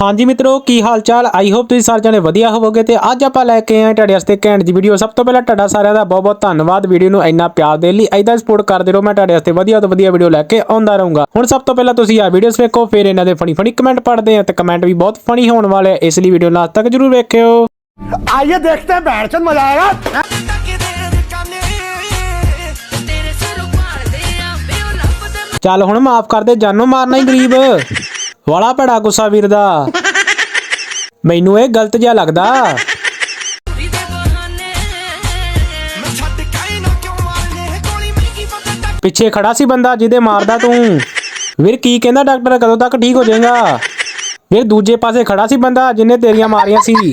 ਹਾਂਜੀ ਮਿੱਤਰੋ ਕੀ ਹਾਲ ਚਾਲ ਆਈ ਹੋਪ ਤੁਸੀਂ ਸਾਰੇ ਜਣੇ ਵਧੀਆ ਹੋਵੋਗੇ ਤੇ ਅੱਜ ਆਪਾਂ ਲੈ ਕੇ ਆਏ ਤੁਹਾਡੇ ਵਾਸਤੇ ਘੈਂਟ ਦੀ ਵੀਡੀਓ ਸਭ ਤੋਂ ਪਹਿਲਾਂ ਤੁਹਾਡਾ ਸਾਰਿਆਂ ਦਾ ਬਹੁਤ ਬਹੁਤ ਧੰਨਵਾਦ। ਵੀਡੀਓ ਨੂੰ ਇੰਨਾ ਪਿਆਰ ਦੇਣ ਲਈ ਐਦਾਂ ਸਪੋਰਟ ਕਰਦੇ ਰਹੋ। ਮੈਂ ਤੁਹਾਡੇ ਵਾਸਤੇ ਵਧੀਆ ਤੋਂ ਵਧੀਆ ਵੀਡੀਓ ਲੈ ਕੇ ਆਉਂਦਾ ਰਹੂੰਗਾ। ਹੁਣ ਸਭ ਤੋਂ ਪਹਿਲਾਂ ਤੁਸੀਂ ਆ ਵੀਡੀਓਸ ਵੇਖੋ ਫਿਰ ਇਹਨਾਂ ਦੇ ਫਣੀ ਫਣੀ ਕਮੈਂਟ ਪੜ੍ਹਦੇ ਆ ਤੇ ਕਮੈਂਟ ਵੀ ਬਹੁਤ ਫਣੀ ਹੋਣ ਵਾਲੇ ਆ। ਇਸ ਲਈ ਵੀਡੀਓ ਲਾਸਟ ਤੱਕ ਜ਼ਰੂਰ ਵੇਖਿਓ। ਆਈਏ ਦੇਖਦੇ ਹਾਂ ਬੈਠ ਚੰਦ ਮਜ਼ਾ ਆਏਗਾ। ਚੱਲ ਹੁਣ ਮਾਫ ਕਰਦੇ ਜਾਨੋ ਮਾਰਨਾ ਹੀ ਗਰੀਬ। ਵਾਲਾ ਭੜਾ ਗੁੱਸਾ ਵੀਰ ਦਾ। ਮੈਨੂੰ ਇਹ ਗਲਤ ਜਿਹਾ ਲੱਗਦਾ। ਪਿੱਛੇ ਖੜਾ ਸੀ ਬੰਦਾ ਜਿਹਦੇ ਮਾਰਦਾ ਤੂੰ। ਵੀਰ ਕੀ ਕਹਿੰਦਾ ਡਾਕਟਰ? ਕਦੋਂ ਤੱਕ ਠੀਕ ਹੋ ਜਾਏਗਾ? ਵੀਰ ਦੂਜੇ ਪਾਸੇ ਖੜਾ ਸੀ ਬੰਦਾ ਜਿਹਨੇ ਤੇਰੀਆਂ ਮਾਰੀਆਂ ਸੀ।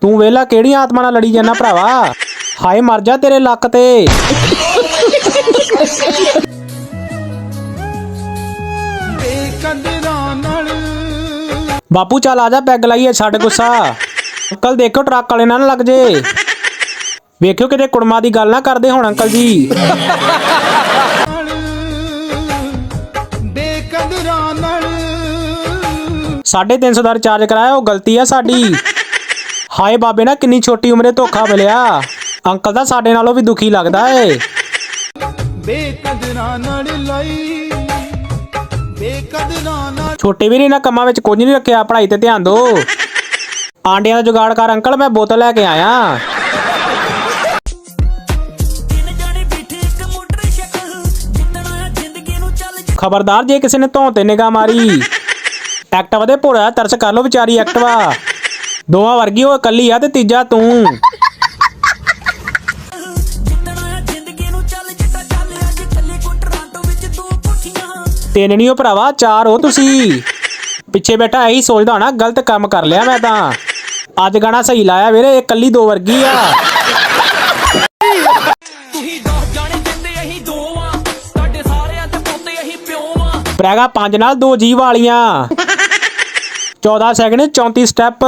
ਤੂੰ ਵੇਲਾ ਕਿਹੜੀਆਂ ਆਤਮਾ ਨਾਲ ਲੜੀ ਜਾਂਦਾ ਭਰਾਵਾ? ਹਾਏ ਮਰ ਜਾ ਤੇਰੇ ਲੱਕ ਤੇ। ਬਾਪੂ ਚੱਲ ਆ ਜਾ ਪੈਗ ਲਾਈਏ ਛੱਡ ਗੁੱਸਾ। ਅੰਕਲ ਦੇਖੋ ਟਰੱਕ ਵਾਲੇ ਨਾਲ ਲੱਗ ਜੇ। ਵੇਖਿਓ ਕਿਤੇ ਕੁੜਮਾ ਦੀ ਗੱਲ ਨਾ ਕਰਦੇ ਹੁਣ ਅੰਕਲ ਜੀ। ਸਾਢੇ 300 ਦਾ ਰਿਚਾਰਜ ਕਰਾਇਆ ਉਹ ਗਲਤੀ ਆ ਸਾਡੀ। ਹਾਏ ਬਾਬੇ ਨਾ ਕਿੰਨੀ ਛੋਟੀ ਉਮਰੇ ਧੋਖਾ ਮਿਲਿਆ। ਅੰਕਲ ਦਾ ਸਾਡੇ ਨਾਲੋਂ ਵੀ ਦੁਖੀ ਲੱਗਦਾ ਏ। ਬੇਕਦਰਾਂ ਨਾਲ ਲਈ। ਬੇਕਦਰਾਂ ਨਾਲ ਛੋਟੇ ਵੀਰ ਇਹਨਾਂ ਕੰਮਾਂ ਵਿੱਚ ਕੁਝ ਨਹੀਂ ਰੱਖਿਆ ਪੜ੍ਹਾਈ ਤੇ ਧਿਆਨ ਦਿਓ। ਆਂਡਿਆਂ ਦਾ ਜੁਗਾੜ ਕਰ ਅੰਕਲ ਮੈਂ ਬੋਤਲ ਲੈ ਕੇ ਆਇਆ। ਤਿੰਨ ਜਾਣੇ ਬੈਠੇ ਇੱਕ ਮੋਟਰਸਾਈਕਲ ਜਿੱਤਣਾ ਜ਼ਿੰਦਗੀ ਨੂੰ ਚੱਲ ਖਬਰਦਾਰ ਜੇ ਕਿਸੇ ਨੇ ਧੌਂ ਤੇ ਨਿਗਾਹ ਮਾਰੀ ਐਕਟਿਵਾ ਦੇ ਭੋਰਾ ਤਰਸ ਕਰ ਲੋ ਵਿਚਾਰੀ ਐਕਟਿਵਾ ਦੋਵਾਂ ਵਰਗੀ ਉਹ ਇਕੱਲੀ ਆ ਤੇ ਤੀਜਾ ਤੂੰ। ਤਿੰਨ ਨਹੀਂ ਉਹ ਭਰਾਵਾ ਚਾਰ ਹੋ ਤੁਸੀਂ। ਪਿੱਛੇ ਬੈਠਾ ਇਹੀ ਸੋਚਦਾ ਹੋਣਾ ਗਲਤ ਕੰਮ ਕਰ ਲਿਆ ਮੈਂ ਤਾਂ। ਅੱਜ ਗਾਣਾ ਸਹੀ ਲਾਇਆ ਵੀਰੇ ਇਹ ਇਕੱਲੀ ਦੋ ਵਰਗੀ ਆ। ਤੁਸੀਂ 10 ਜਾਣੇ ਜਿੰਦੇ ਅਸੀਂ ਦੋ ਆ ਤੁਹਾਡੇ ਸਾਰਿਆਂ ਤੇ ਪੋਤੇ ਅਸੀਂ ਪਿਓ ਆ। ਪ੍ਰੈਗਾ ਪੰਜ ਨਾਲ ਦੋ ਜੀ ਵਾਲੀਆਂ। 14 ਸੈਕਿੰਡ 34 ਸਟੈਪ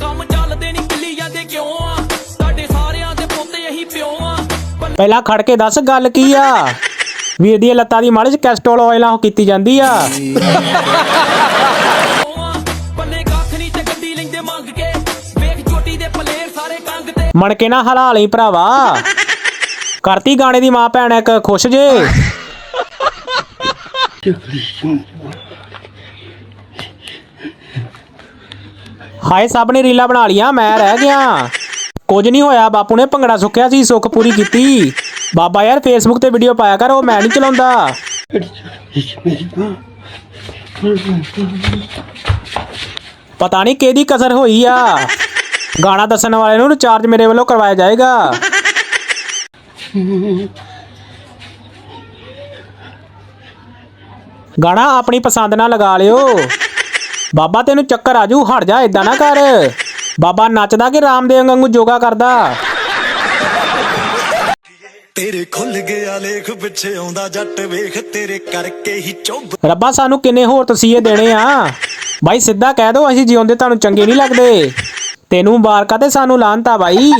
ਕੰਮ ਚੱਲਦੇ ਨਹੀਂ ਕਿੱਲੀ ਜਾਂਦੇ ਕਿਉਂ ਆ? ਤੁਹਾਡੇ ਸਾਰਿਆਂ ਦੇ ਪੋਤੇ ਅਸੀਂ ਪਿਓ ਆ। ਬੱਲੇ ਪਹਿਲਾਂ ਖੜ ਕੇ ਦੱਸ ਗੱਲ ਕੀ ਆ? ਵੀਰ ਦੀ ਲੱਤਾਂ ਦੀ ਮਾਲਿਸ਼ ਕੈਸਟਰੋਲ ਆਇਲ ਨਾਲ ਕੀਤੀ ਜਾਂਦੀ ਆ। ਪਿਓ ਨਾ ਹਲਾ ਲਈ ਭਰਾਵਾ। ਕਰਤੀ ਗਾਣੇ ਦੀ ਮਾਂ ਭੈਣ ਇੱਕ ਖੁਸ਼ ਜੇ। ਹਾਏ, ਸਭ ਨੇ ਰੀਲਾ ਬਣਾ ਲੀਆਂ ਮੈਂ ਰਹਿ ਗਿਆ। ਕੁਝ ਨਹੀਂ ਹੋਇਆ, ਬਾਪੂ ਨੇ ਭੰਗੜਾ ਸੁੱਕਿਆ ਸੀ, ਸੁੱਖ ਪੂਰੀ ਕੀਤੀ। ਬਾਬਾ ਯਾਰ ਫੇਸਬੁੱਕ ਤੇ ਵੀਡੀਓ ਪਾਇਆ ਕਰ, ਉਹ ਮੈਂ ਨਹੀਂ ਚਲਾਉਂਦਾ। ਪਤਾ ਨਹੀਂ ਕਿਹਦੀ ਕਸਰ ਹੋਈ ਆ। ਗਾਣਾ ਦੱਸਣ ਵਾਲੇ ਨੂੰ ਰਿਚਾਰਜ ਮੇਰੇ ਵੱਲੋਂ ਕਰਵਾਇਆ ਜਾਏਗਾ। ਗਾਣਾ ਆਪਣੀ ਪਸੰਦ ਨਾਲ ਲਗਾ ਲਿਓ। ਬਾਬਾ ਤੈਨੂੰ ਚੱਕਰ ਆਜੂ ਹਟ ਜਾ ਇਦਾਂ ਨਾ ਕਰ। ਬਾਬਾ ਨੱਚਦਾ ਕਿ ਰਾਮਦੇਵ ਵਾਂਗੂ ਯੋਗਾ ਕਰਦਾ। ਤੇਰੇ ਖੁੱਲ ਗਿਆ ਲੇਖ ਪਿੱਛੇ ਆਉਂਦਾ ਜੱਟ ਵੇਖ ਤੇਰੇ ਕਰਕੇ ਹੀ ਚੁੱਭ ਰੱਬਾ ਸਾਨੂੰ ਕਿੰਨੇ ਹੋਰ ਤਸੀਹੇ ਦੇਣੇ ਆ? ਬਾਈ ਸਿੱਧਾ ਕਹਿ ਦੋ ਅਸੀਂ ਜਿਉਂਦੇ ਤੁਹਾਨੂੰ ਚੰਗੇ ਨਹੀਂ ਲੱਗਦੇ। ਤੈਨੂੰ ਮੁਬਾਰਕਾਂ ਤੇ ਸਾਨੂੰ ਲਾਂਤਾ ਬਾਈ।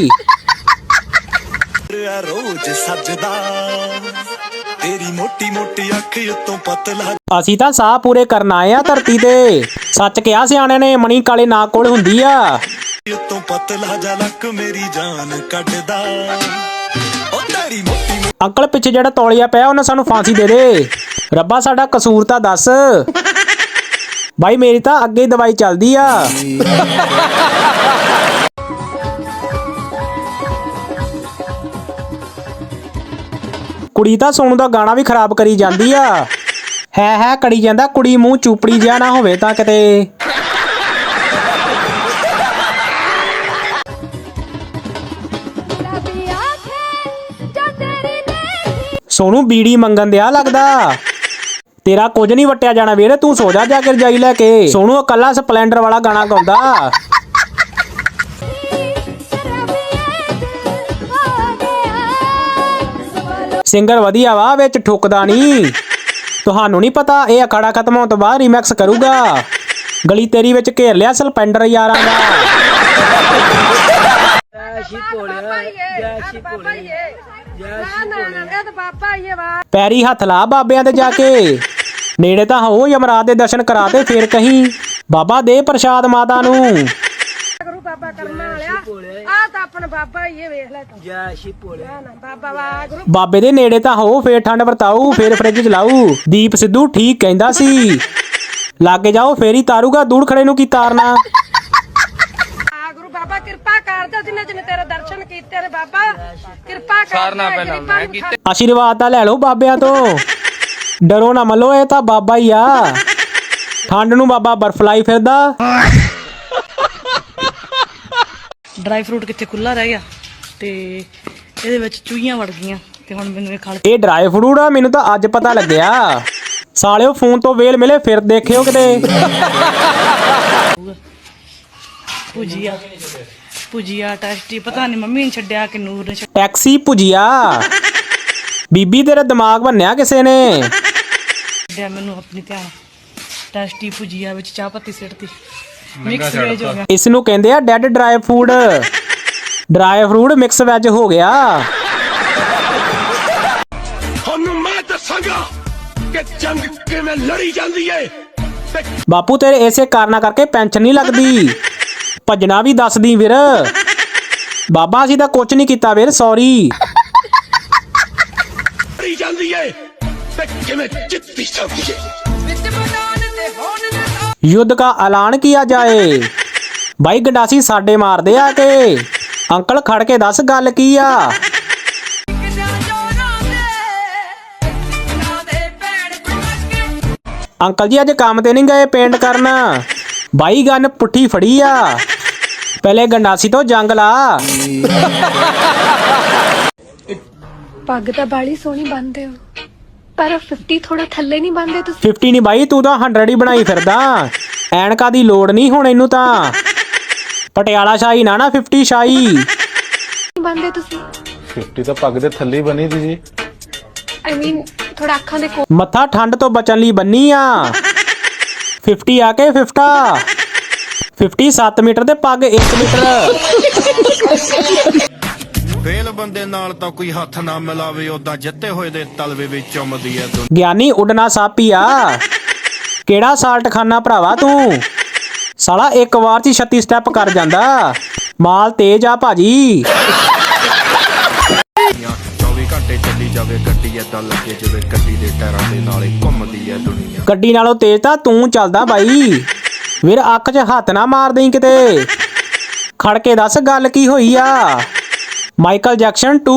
ਰਿਹਾ ਰੋਜ਼ ਸੱਜਦਾ ਤੇਰੀ ਮੋਟੀ ਮੋਟੀ ਅੱਖ ਉਤੋਂ ਪਤਲਾ ਅਸੀਂ ਤਾਂ ਸਾਹ ਪੂਰੇ ਕਰਨ ਆਏ ਆ ਧਰਤੀ ਤੇ। ਸੱਚ ਕਿਹਾ ਸਿਆਣਿਆਂ ਨੇ ਮਣੀ ਕਾਲੇ ਨਾ ਕੋਲ ਹੁੰਦੀ ਆ। ਉਤੋਂ ਪਤਲਾ ਜਾ ਲੱਕ ਮੇਰੀ ਜਾਨ ਕੱਢਦਾ। ਅੰਕਲ, ਪਿੱਛੇ ਜਿਹੜਾ ਤੌਲੀਆ ਪਿਆ, ਉਹਨੇ ਸਾਨੂੰ ਫਾਂਸੀ ਦੇ ਦੇ। ਰੱਬਾ, ਸਾਡਾ ਕਸੂਰ ਤਾਂ ਦੱਸ। ਬਾਈ, ਮੇਰੀ ਤਾਂ ਅੱਗੇ ਹੀ ਦਵਾਈ ਚੱਲਦੀ ਆ। ਕੁੜੀ ਤਾਂ ਸੋਨੂ ਦਾ ਗਾਣਾ ਵੀ ਖਰਾਬ ਕਰੀ ਜਾਂਦੀ ਆ। ਹੈ ਹੈ ਕੜੀ ਜਾਂਦਾ, ਕੁੜੀ ਮੂੰਹ ਚੂਪੜੀ ਜਿਹਾ ਨਾ ਹੋਵੇ ਤਾਂ ਕਿਤੇ। ਸੋਨੂੰ ਬੀੜੀ ਮੰਗਣ ਦਿਆ ਲੱਗਦਾ। ਤੇਰਾ ਕੁਝ ਨਹੀਂ ਵਟਿਆ ਜਾਣਾ ਵੀਰੇ, ਤੂੰ ਸੋ ਜਾ ਜਾ ਕੇ ਰਜਾਈ ਲੈ ਕੇ। ਸੋਨੂ ਇਕੱਲਾ ਸਪਲੈਂਡਰ ਵਾਲਾ ਗਾਣਾ ਗਾਉਂਦਾ। ਸਿੰਗਰ ਵਧੀਆ ਵਾ, ਵਿੱਚ ਠੁਕਦਾ ਨਹੀਂ। ਤੁਹਾਨੂੰ ਨਹੀਂ ਪਤਾ, ਇਹ ਅਖਾੜਾ ਖਤਮ ਹੋਣ ਤੋਂ ਬਾਅਦ ਰੀਮੈਕਸ ਕਰੂਗਾ। ਗਲੀ ਤੇਰੀ ਵਿੱਚ ਘੇਰ ਲਿਆ ਸਲਪੈਂਡਰ ਯਾਰਾਂ ਦਾ। ਜੈ ਸ਼ੀ ਭੋਲੇ ਜੈ ਸ਼ੀ ਭੋਲੇ ਤਾਂ ਪੈਰੀ ਹੱਥ ਲਾ ਬਾਬਿਆਂ ਤੇ ਜਾ ਕੇ। ਨੇੜੇ ਤਾਂ ਹੋ ਯਮਰਾਜ ਦੇ ਦਰਸ਼ਨ ਕਰਾ ਦੇ ਫੇਰ ਕਹੀਂ। ਬਾਬਾ ਦੇ ਪ੍ਰਸ਼ਾਦ ਮਾਤਾ ਨੂੰ। ਗੁਰੂ ਬਾਬਾ ਕਰਮਾਂ ਵਾਲਿਆ ਆ ਤਾਂ ਆਪਣਾ ਬਾਬਾ ਹੀ ਹੈ ਵੇਖ ਲੈ ਤੂੰ। ਜੈ ਸ਼ੀ ਭੋਲੇ ਨਾ ਨਾ ਬਾਬਾ ਵਾ ਗੁਰੂ ਬਾਬੇ ਦੇ ਨੇੜੇ ਤਾਂ ਹੋ ਫੇਰ ਠੰਡ ਵਰਤਾਊ ਫੇਰ ਫ੍ਰਿਜ ਚਲਾਊ ਦੀਪ ਸਿੱਧੂ ਠੀਕ ਕਹਿੰਦਾ ਸੀ। ਲਾਗੇ ਜਾਓ ਫੇਰ ਹੀ ਤਾਰੂਗਾ ਦੂੜ ਖੜੇ ਨੂੰ ਕੀ ਤਾਰਨਾ। ਕਿਰਪਾ ਕਰ ਦੇ ਜਿਨੇ ਜਿਨੇ ਤੇਰੇ ਦਰਸ਼ਨ ਕੀਤੇ ਨੇ ਬਾਬਾ। ਕਿਰਪਾ ਕਰ ਸਾਰਨਾ ਪਹਿਲਾਂ ਮੈਂ ਕੀਤੇ। ਆਸ਼ੀਰਵਾਦ ਤਾਂ ਲੈ ਲਓ ਬਾਬਿਆਂ ਤੋਂ। ਡਰੋ ਨਾ ਮੱਲੋ ਇਹ ਤਾਂ ਬਾਬਾ ਹੀ ਆ। ਠੰਡ ਨੂੰ ਬਾਬਾ ਬਰਫ ਲਾਈ ਫਿਰਦਾ। ਡਰਾਈ ਫਰੂਟ ਕਿੱਥੇ ਖੁੱਲਾ ਰਹਿ ਗਿਆ ਤੇ ਇਹਦੇ ਵਿੱਚ ਚੂਹੀਆਂ ਵੜ ਗਈਆਂ ਤੇ ਹੁਣ ਮੈਨੂੰ ਇਹ ਖਾ ਇਹ ਡਰਾਈ ਫਰੂਟ ਆ ਮੈਨੂੰ ਤਾਂ ਅੱਜ ਪਤਾ ਲੱਗਿਆ। ਸਾਲਿਓ ਫੋਨ ਤੋਂ ਵੇਲ ਮਿਲੇ ਫਿਰ ਦੇਖਿਓ ਕਿਤੇ। ਭੁਜੀਆ। ਭੁਜੀਆ ਟੈਸਟੀ ਪਤਾ ਨਹੀਂ ਮੰਮੀ ਨੇ ਛੱਡਿਆ ਕਿ ਨੂਰ ਨੇ ਟੈਕਸੀ ਭੁਜੀਆ। ਬੀਬੀ ਤੇਰਾ ਦਿਮਾਗ ਭੰਨਿਆ ਕਿਸੇ ਨੇ? ਛੱਡਿਆ ਮੈਨੂੰ ਆਪਣੀ ਧਿਆਨ ਟੈਸਟੀ ਭੁਜੀਆ ਵਿੱਚ ਚਾਹ ਪੱਤੀ ਸਿੱਟਤੀ। ਮਿਕਸ ਵੇਜ ਹੋ ਗਿਆ। ਇਸ ਨੂੰ ਕਹਿੰਦੇ ਆ dad dry food dry fruit mix veg ਹੋ ਗਿਆ। ਹੁਣ ਮੈਂ ਦੱਸਾਂਗਾ ਕਿ ਜੰਗ ਕਿਵੇਂ ਲੜੀ ਜਾਂਦੀ ਏ। ਬਾਪੂ ਤੇਰੇ ਇਸੇ ਕਾਰਨਾ ਕਰਕੇ ਪੈਨਸ਼ਨ ਨਹੀਂ ਲੱਗਦੀ। ਭੱਜਣਾ ਵੀ ਦੱਸਦੀ ਵੀਰ। ਬਾਬਾ ਅਸੀਂ ਤਾਂ ਕੁਝ ਨਹੀਂ ਕੀਤਾ ਵੀਰ ਸੌਰੀ ਕਰੀ ਜਾਂਦੀ ਏ। ਕਿਵੇਂ ਚਿੱਤੀ ਜਾਂਦੀ ਏ। ਯੁੱਧ ਦਾ ਐਲਾਨ ਕੀਤਾ ਜਾਏ? ਬਾਈ ਗੰਡਾਸੀ ਸਾਡੇ ਮਾਰਦੇ ਆ ਕੇ? ਅੰਕਲ ਖੜ ਕੇ ਦੱਸ ਗੱਲ ਕੀ ਆ? ਅੰਕਲ ਜੀ ਅੱਜ ਕੰਮ ਤੇ ਨਹੀਂ ਗਏ ਪੇਂਟ ਕਰਨ? ਬਾਈ ਗਨ ਪੁੱਠੀ ਫੜੀ ਆ। ਪਹਿਲੇ ਗੰਡਾਸੀ ਤੋਂ ਜੰਗ ਲਾ। ਪੱਗ ਤਾਂ ਬਾਲੀ ਸੋਹਣੀ ਬੰਨਦੇ ਹੋ। ਪਰ 50 ਥੋੜਾ ਥੱਲੇ ਨਹੀਂ ਬੰਨਦੇ ਤੁਸੀਂ। 50 ਨਹੀਂ ਬਾਈ ਤੂੰ ਤਾਂ 100 ਹੀ ਬਣਾਈ ਫਿਰਦਾ। ਐਨਕਾ ਦੀ ਲੋੜ ਨਹੀਂ ਹੁਣ ਇਹਨੂੰ ਤਾਂ। ਪਟਿਆਲਾ ਸ਼ਾਹੀ ਨਾ ਨਾ 50 ਸ਼ਾਹੀ। ਨਹੀਂ ਬੰਨਦੇ ਤੁਸੀਂ। 50 ਤਾਂ ਪੱਗ ਦੇ ਥੱਲੇ ਹੀ ਬਣੀ ਸੀ ਜੀ। ਆਈ ਮੀਨ ਥੋੜਾ ਅੱਖਾਂ ਦੇ ਕੋਲ ਮੱਥਾ ਠੰਡ ਤੋਂ ਬਚਣ ਲਈ ਬੰਨੀ ਆ। 50 ਆ ਕੇ 50 50 7 ਮੀਟਰ ਤੇ ਪੱਗ 1 ਮੀਟਰ। ਫੇਲ ਬੰਦੇ ਨਾਲ ਤਾਂ ਕੋਈ ਹੱਥ ਨਾ ਮਿਲਾਵੇ ਉਦਾਂ ਜਿੱਤੇ ਹੋਏ ਦੇ ਤਲਵੇ ਵਿੱਚ ਚੁੰਮਦੀ ਐ ਦੁਨੀਆ। ਗਿਆਨੀ ਉੱਡਣਾ ਸਾਪੀ ਆ। ਕਿਹੜਾ ਸਾਲਟ ਖਾਨਾ ਭਰਾਵਾ ਤੂੰ? ਸਾਲਾ ਇੱਕ ਵਾਰ ਚ ਹੀ 36 ਸਟੈਪ ਕਰ ਜਾਂਦਾ। ਮਾਲ ਤੇਜ ਆ ਭਾਜੀ। 24 ਘੰਟੇ ਚੱਲੀ ਜਾਵੇ ਗੱਡੀ ਏਦਾਂ ਲੱਗੇ ਜਿਵੇਂ ਗੱਡੀ ਦੇ ਟਾਇਰਾਂ ਦੇ ਨਾਲੇ ਘੁੰਮਦੀ ਐ ਦੁਨੀਆ। ਗੱਡੀ ਨਾਲੋਂ ਤੇਜ਼ ਤਾਂ ਤੂੰ ਚੱਲਦਾ ਬਾਈ। ਵੀਰ ਅੱਖ 'ਚ ਹੱਥ ਨਾ ਮਾਰ ਦੇਈਂ ਕਿਤੇ। ਖੜ ਕੇ ਦੱਸ ਗੱਲ ਕੀ ਹੋਈ ਆ? Michael Jackson 2